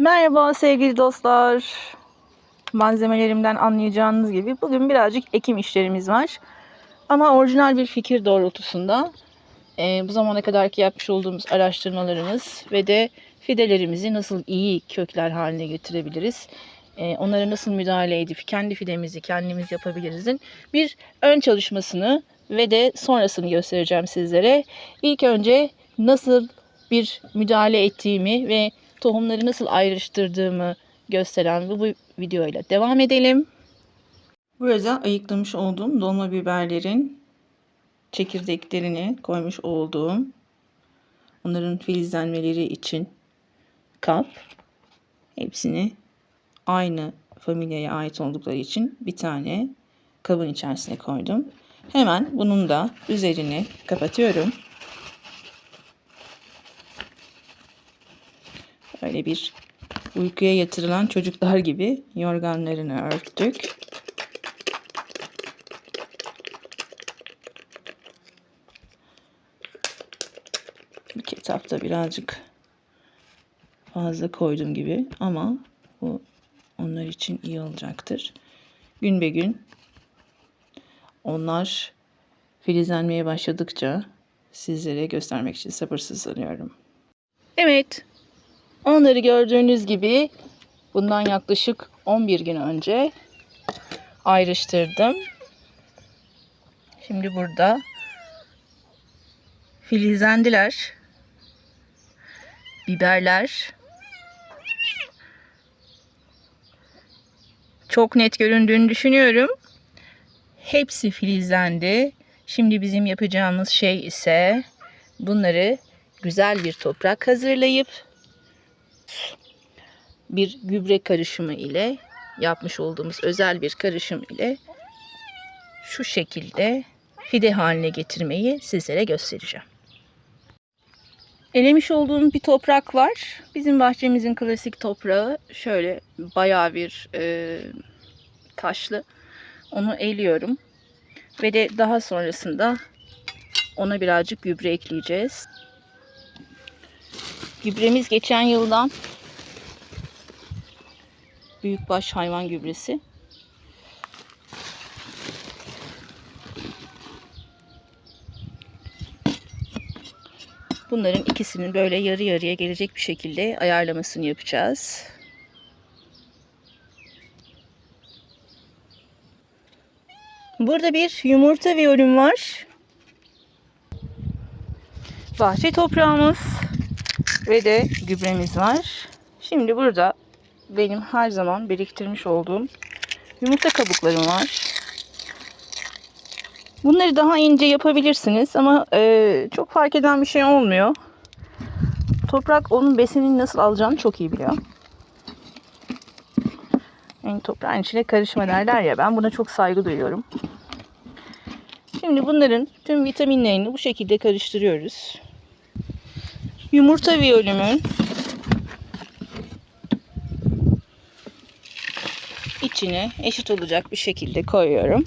Merhaba sevgili dostlar. Malzemelerimden anlayacağınız gibi bugün birazcık ekim işlerimiz var. Ama orijinal bir fikir doğrultusunda e, bu zamana kadarki yapmış olduğumuz araştırmalarımız ve de fidelerimizi nasıl iyi kökler haline getirebiliriz, e, onlara nasıl müdahale edip kendi fidemizi kendimiz yapabilirizin bir ön çalışmasını ve de sonrasını göstereceğim sizlere. İlk önce nasıl bir müdahale ettiğimi ve tohumları nasıl ayrıştırdığımı gösteren bu, bu videoyla devam edelim. Burada ayıklamış olduğum dolma biberlerin çekirdeklerini koymuş olduğum onların filizlenmeleri için kap. Hepsini aynı familyaya ait oldukları için bir tane kabın içerisine koydum. Hemen bunun da üzerini kapatıyorum. Böyle bir uykuya yatırılan çocuklar gibi yorganlarını örttük. İlk etapta birazcık fazla koydum gibi ama bu onlar için iyi olacaktır. Gün be gün onlar filizlenmeye başladıkça sizlere göstermek için sabırsızlanıyorum. Evet, Onları gördüğünüz gibi bundan yaklaşık 11 gün önce ayrıştırdım. Şimdi burada filizlendiler. Biberler çok net göründüğünü düşünüyorum. Hepsi filizlendi. Şimdi bizim yapacağımız şey ise bunları güzel bir toprak hazırlayıp bir gübre karışımı ile yapmış olduğumuz özel bir karışım ile şu şekilde fide haline getirmeyi sizlere göstereceğim. Elemiş olduğum bir toprak var. Bizim bahçemizin klasik toprağı şöyle bayağı bir e, taşlı. Onu eliyorum. Ve de daha sonrasında ona birazcık gübre ekleyeceğiz. Gübremiz geçen yıldan büyükbaş hayvan gübresi. Bunların ikisinin böyle yarı yarıya gelecek bir şekilde ayarlamasını yapacağız. Burada bir yumurta viyolüm var. Bahçe toprağımız ve de gübremiz var. Şimdi burada benim her zaman biriktirmiş olduğum yumurta kabuklarım var. Bunları daha ince yapabilirsiniz ama e, çok fark eden bir şey olmuyor. Toprak onun besinini nasıl alacağını çok iyi biliyor. Yani toprağın içine karışma derler ya ben buna çok saygı duyuyorum. Şimdi bunların tüm vitaminlerini bu şekilde karıştırıyoruz. Yumurta viyolümün içine eşit olacak bir şekilde koyuyorum.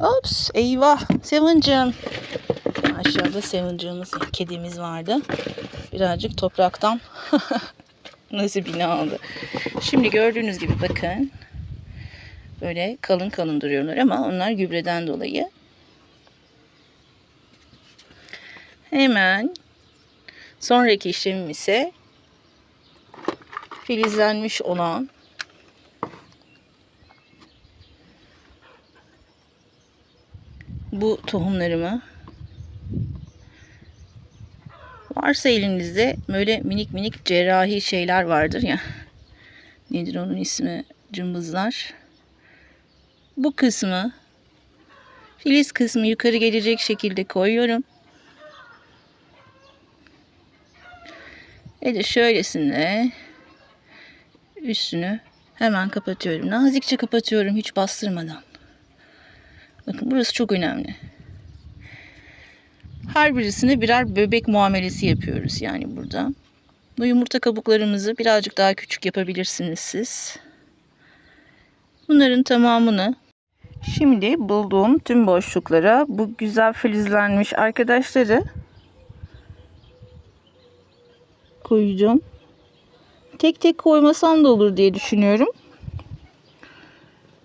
Ops eyvah Sevin'cim. Aşağıda Sevin'cimiz kedimiz vardı. Birazcık topraktan nasibini aldı. Şimdi gördüğünüz gibi bakın. Böyle kalın kalın duruyorlar ama onlar gübreden dolayı. Hemen sonraki işlemim ise filizlenmiş olan bu tohumlarımı varsa elinizde böyle minik minik cerrahi şeyler vardır ya. Nedir onun ismi? Cımbızlar bu kısmı filiz kısmı yukarı gelecek şekilde koyuyorum ve de şöylesine üstünü hemen kapatıyorum nazikçe kapatıyorum hiç bastırmadan Bakın burası çok önemli. Her birisine birer bebek muamelesi yapıyoruz yani burada. Bu yumurta kabuklarımızı birazcık daha küçük yapabilirsiniz siz. Bunların tamamını Şimdi bulduğum tüm boşluklara bu güzel filizlenmiş arkadaşları koyacağım. Tek tek koymasam da olur diye düşünüyorum.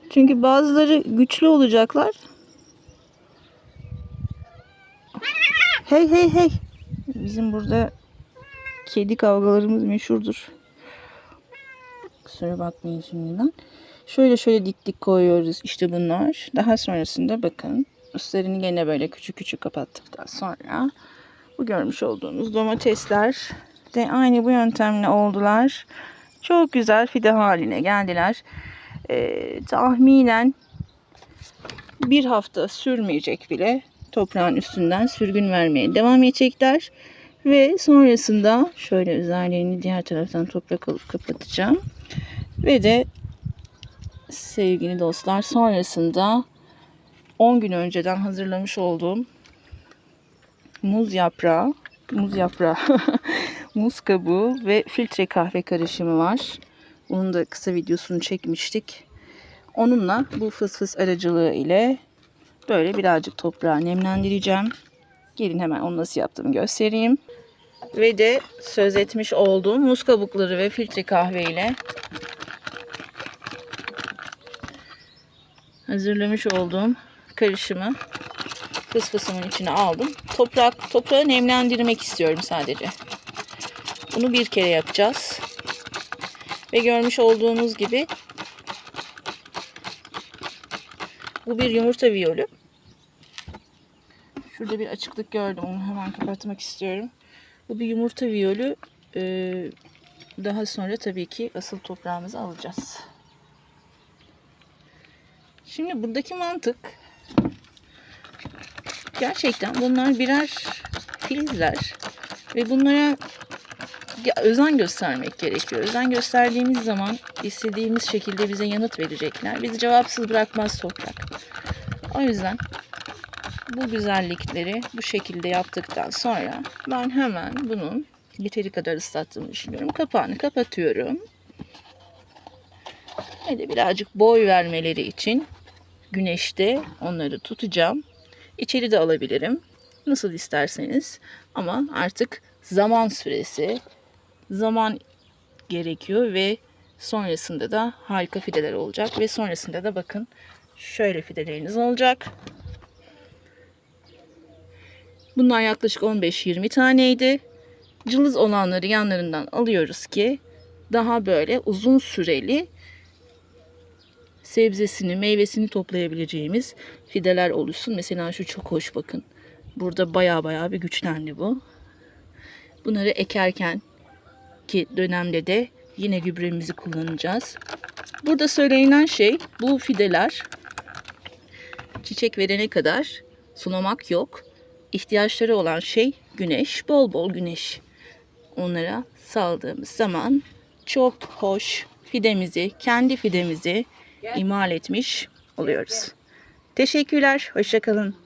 Çünkü bazıları güçlü olacaklar. Hey hey hey. Bizim burada kedi kavgalarımız meşhurdur. Kusura bakmayın şimdiden. Şöyle şöyle dik dik koyuyoruz işte bunlar. Daha sonrasında bakın üstlerini gene böyle küçük küçük kapattıktan sonra bu görmüş olduğunuz domatesler de aynı bu yöntemle oldular. Çok güzel fide haline geldiler. Ee, tahminen bir hafta sürmeyecek bile toprağın üstünden sürgün vermeye devam edecekler. Ve sonrasında şöyle üzerlerini diğer taraftan toprak alıp kapatacağım. Ve de sevgili dostlar sonrasında 10 gün önceden hazırlamış olduğum muz yaprağı, muz yaprağı, muz kabuğu ve filtre kahve karışımı var. Bunun da kısa videosunu çekmiştik. Onunla bu fıs fıs aracılığı ile böyle birazcık toprağı nemlendireceğim. Gelin hemen onu nasıl yaptığımı göstereyim. Ve de söz etmiş olduğum muz kabukları ve filtre kahve ile hazırlamış olduğum karışımı fıs fısımın içine aldım. Toprak, toprağı nemlendirmek istiyorum sadece. Bunu bir kere yapacağız. Ve görmüş olduğunuz gibi bu bir yumurta viyolü. Şurada bir açıklık gördüm. Onu hemen kapatmak istiyorum. Bu bir yumurta viyolü. Ee, daha sonra tabii ki asıl toprağımızı alacağız. Şimdi buradaki mantık gerçekten bunlar birer filizler ve bunlara özen göstermek gerekiyor. Özen gösterdiğimiz zaman istediğimiz şekilde bize yanıt verecekler. Bizi cevapsız bırakmaz toprak. O yüzden bu güzellikleri bu şekilde yaptıktan sonra ben hemen bunun yeteri kadar ıslattığımı düşünüyorum. Kapağını kapatıyorum. Ve de birazcık boy vermeleri için güneşte onları tutacağım. İçeri de alabilirim. Nasıl isterseniz. Ama artık zaman süresi, zaman gerekiyor ve sonrasında da harika fideler olacak. Ve sonrasında da bakın şöyle fideleriniz olacak. Bunlar yaklaşık 15-20 taneydi. Cılız olanları yanlarından alıyoruz ki daha böyle uzun süreli sebzesini, meyvesini toplayabileceğimiz fideler oluşsun. Mesela şu çok hoş bakın. Burada baya baya bir güçlendi bu. Bunları ekerken ki dönemde de yine gübremizi kullanacağız. Burada söylenen şey bu fideler çiçek verene kadar sulamak yok. İhtiyaçları olan şey güneş, bol bol güneş. Onlara saldığımız zaman çok hoş fidemizi, kendi fidemizi imal etmiş oluyoruz. Teşekkürler, hoşçakalın.